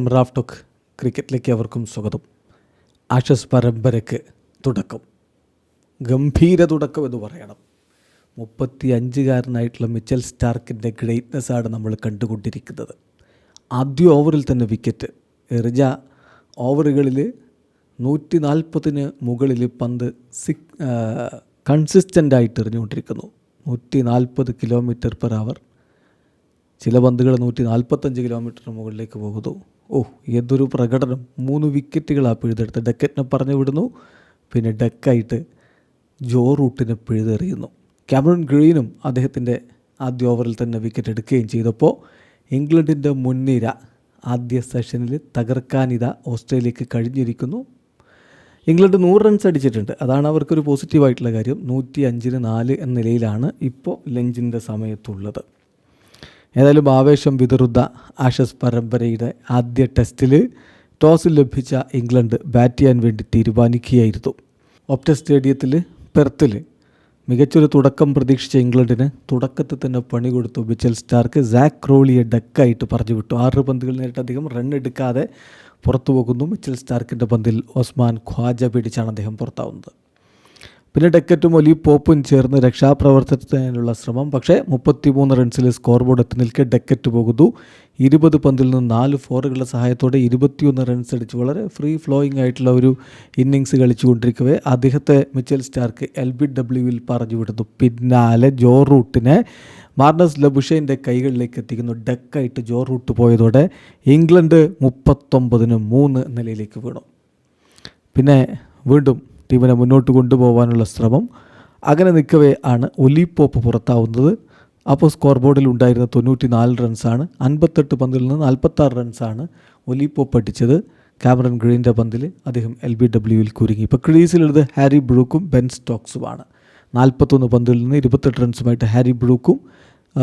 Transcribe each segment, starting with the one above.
റാഫ്ടോക്ക് ക്രിക്കറ്റിലേക്ക് അവർക്കും സ്വാഗതം. ആഷസ് പരമ്പരയ്ക്ക് തുടക്കം. ഗംഭീര തുടക്കം എന്ന് പറയണം. മുപ്പത്തി അഞ്ചുകാരനായിട്ടുള്ള മിച്ചൽ സ്റ്റാർക്കിന്റെ ഗ്രേറ്റ്നെസ്സാണ് നമ്മൾ കണ്ടുകൊണ്ടിരിക്കുന്നത്. ആദ്യ ഓവറിൽ തന്നെ വിക്കറ്റ് എറിഞ്ഞ ഓവറുകളിൽ നൂറ്റി നാൽപ്പതിന് മുകളിൽ പന്ത് സിക് കൺസിസ്റ്റന്റായിട്ട് എറിഞ്ഞുകൊണ്ടിരിക്കുന്നു. നൂറ്റി നാൽപ്പത് കിലോമീറ്റർ പെർ അവർ ചില പന്തുകൾ നൂറ്റി നാൽപ്പത്തഞ്ച് കിലോമീറ്ററിന് മുകളിലേക്ക് പോകുന്നു. ഓ ഏതൊരു പ്രകടനം. മൂന്ന് വിക്കറ്റുകളാണ് പിഴുതെടുത്ത്. ഡക്കറ്റിനെ പറഞ്ഞു വിടുന്നു. പിന്നെ ഡക്കായിട്ട് ജോ റൂട്ടിനെ പിഴുതെറിയുന്നു. ക്യാമറൺ ഗ്രീനും അദ്ദേഹത്തിന്റെ ആദ്യ ഓവറിൽ തന്നെ വിക്കറ്റ് എടുക്കുകയും ചെയ്തപ്പോൾ ഇംഗ്ലണ്ടിന്റെ മുൻനിര ആദ്യ സെഷനിൽ തകർക്കാനിത ഓസ്ട്രേലിയക്ക് കഴിഞ്ഞിരിക്കുന്നു. ഇംഗ്ലണ്ട് നൂറ് റൺസ് അടിച്ചിട്ടുണ്ട്. അതാണ് അവർക്കൊരു പോസിറ്റീവായിട്ടുള്ള കാര്യം. നൂറ്റി അഞ്ചിന് നാല് എന്ന നിലയിലാണ് ഇപ്പോൾ ലഞ്ചിന്റെ സമയത്തുള്ളത്. ഏതായാലും ആവേശം വിതറുന്ന ആഷസ് പരമ്പരയുടെ ആദ്യ ടെസ്റ്റിൽ ടോസ് ലഭിച്ച ഇംഗ്ലണ്ട് ബാറ്റ് ചെയ്യാൻ വേണ്ടി തീരുമാനിക്കുകയായിരുന്നു. ഒപ്റ്റ സ്റ്റേഡിയത്തിൽ പെർത്തിൽ മികച്ചൊരു തുടക്കം പ്രതീക്ഷിച്ച ഇംഗ്ലണ്ടിന് തുടക്കത്തിൽ തന്നെ പണി കൊടുത്തു. മിച്ചൽ സ്റ്റാർക്ക് സാക്ക് ക്രോളിയെ ഡക്കായിട്ട് പറഞ്ഞു വിട്ടു ആറ് പന്തുകൾ നേരിട്ട് അധികം റൺ എടുക്കാതെ പുറത്തു പോകുന്നു. മിച്ചൽ സ്റ്റാർക്കിന്റെ പന്തിൽ ഒസ്മാൻ ഖ്വാജ പിടിച്ചാണ് അദ്ദേഹം പുറത്താവുന്നത്. പിന്നെ ഡക്കറ്റും ഒലി പോപ്പും ചേർന്ന് രക്ഷാപ്രവർത്തനത്തിനുള്ള ശ്രമം. പക്ഷേ മുപ്പത്തിമൂന്ന് റൺസിൽ സ്കോർ ബോർഡ് എത്തി നിൽക്കെ ഡെക്കറ്റ് പോകുന്നു. ഇരുപത് പന്തിൽ നിന്ന് നാല് ഫോറുകളുടെ സഹായത്തോടെ ഇരുപത്തിയൊന്ന് റൺസ് അടിച്ച് വളരെ ഫ്രീ ഫ്ലോയിങ് ആയിട്ടുള്ള ഒരു ഇന്നിങ്സ് കളിച്ചുകൊണ്ടിരിക്കവേ. അദ്ദേഹത്തെ മിച്ചൽ സ്റ്റാർക്ക് എൽ ബി ഡബ്ല്യുവിൽ പറഞ്ഞു വിടുന്നു പിന്നാലെ ജോ റൂട്ടിനെ മാർണസ് ലബുഷേന്റെ കൈകളിലേക്ക് എത്തിക്കുന്നു. ഡെക്കായിട്ട് ജോ റൂട്ട് പോയതോടെ ഇംഗ്ലണ്ട് മുപ്പത്തൊമ്പതിന് മൂന്ന് നിലയിലേക്ക് വീണു. പിന്നെ വീണ്ടും ടീമിനെ മുന്നോട്ട് കൊണ്ടുപോകാനുള്ള ശ്രമം. അങ്ങനെ നിൽക്കവേ ആണ് ഒലിപ്പോപ്പ് പുറത്താവുന്നത്. അപ്പോൾ സ്കോർ ബോർഡിൽ ഉണ്ടായിരുന്ന തൊണ്ണൂറ്റി നാല് റൺസാണ് അൻപത്തെട്ട് പന്തിൽ നിന്ന് നാൽപ്പത്താറ് റൺസാണ് ഒലിപ്പോപ്പ് അടിച്ചത്. ക്യാമറൻ ഗ്രീന്റെ പന്തിൽ അദ്ദേഹം എൽ ബി ഡബ്ല്യുവിൽ കുരുങ്ങി. ഇപ്പോൾ ക്രീസിലുള്ളത് ഹാരി ബ്രൂക്കും ബെൻ സ്റ്റോക്സുമാണ്. നാൽപ്പത്തൊന്ന് പന്തിൽ നിന്ന് ഇരുപത്തെട്ട് റൺസുമായിട്ട് ഹാരി ബ്രൂക്കും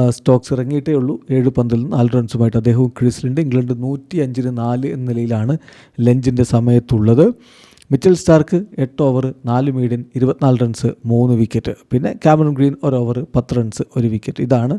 സ്റ്റോക്സ് ഇറങ്ങിയിട്ടേ ഉള്ളൂ. ഏഴ് പന്തിൽ നിന്ന് നാല് റൺസുമായിട്ട് അദ്ദേഹവും ക്രീസിലുണ്ട്. ഇംഗ്ലണ്ട് നൂറ്റി അഞ്ചിന് നാല് എന്ന നിലയിലാണ് ലഞ്ചിന്റെ സമയത്തുള്ളത്. മിച്ചൽ സ്റ്റാർക്ക് എട്ട് ഓവർ നാല് മീഡിയൻ ഇരുപത്തിനാല് റൺസ് മൂന്ന് വിക്കറ്റ് പിന്നെ ക്യാമറൺ ഗ്രീൻ ഒരു ഓവർ പത്ത് റൺസ് ഒരു വിക്കറ്റ് ഇതാണ്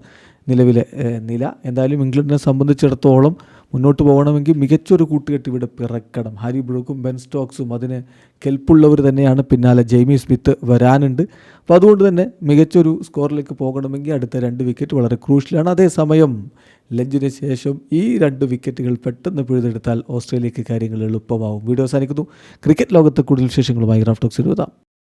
നിലവിലെ നില. എന്തായാലും ഇംഗ്ലണ്ടിനെ സംബന്ധിച്ചിടത്തോളം മുന്നോട്ട് പോകണമെങ്കിൽ മികച്ചൊരു കൂട്ടുകെട്ട് ഇവിടെ പിറക്കണം. ഹാരി ബ്രൂക്കും ബെൻ സ്റ്റോക്സും അതിന് കെൽപ്പുള്ളവർ തന്നെയാണ്. പിന്നാലെ ജെയ്മി സ്മിത്ത് വരാനുണ്ട്. അപ്പോൾ അതുകൊണ്ട് തന്നെ മികച്ചൊരു സ്കോറിലേക്ക് പോകണമെങ്കിൽ അടുത്ത രണ്ട് വിക്കറ്റ് വളരെ ക്രൂഷ്യലാണ്. അതേസമയം ലഞ്ചിന് ശേഷം ഈ രണ്ട് വിക്കറ്റുകൾ പെട്ടെന്ന് പിഴുതെടുത്താൽ ഓസ്ട്രേലിയക്ക് കാര്യങ്ങൾ എളുപ്പമാവും. വീഡിയോ അവസാനിക്കുന്നു. ക്രിക്കറ്റ് ലോകത്ത് കൂടുതൽ വിശേഷങ്ങളുമായി റാഫ്റ്റോക്സ് എഴുതാം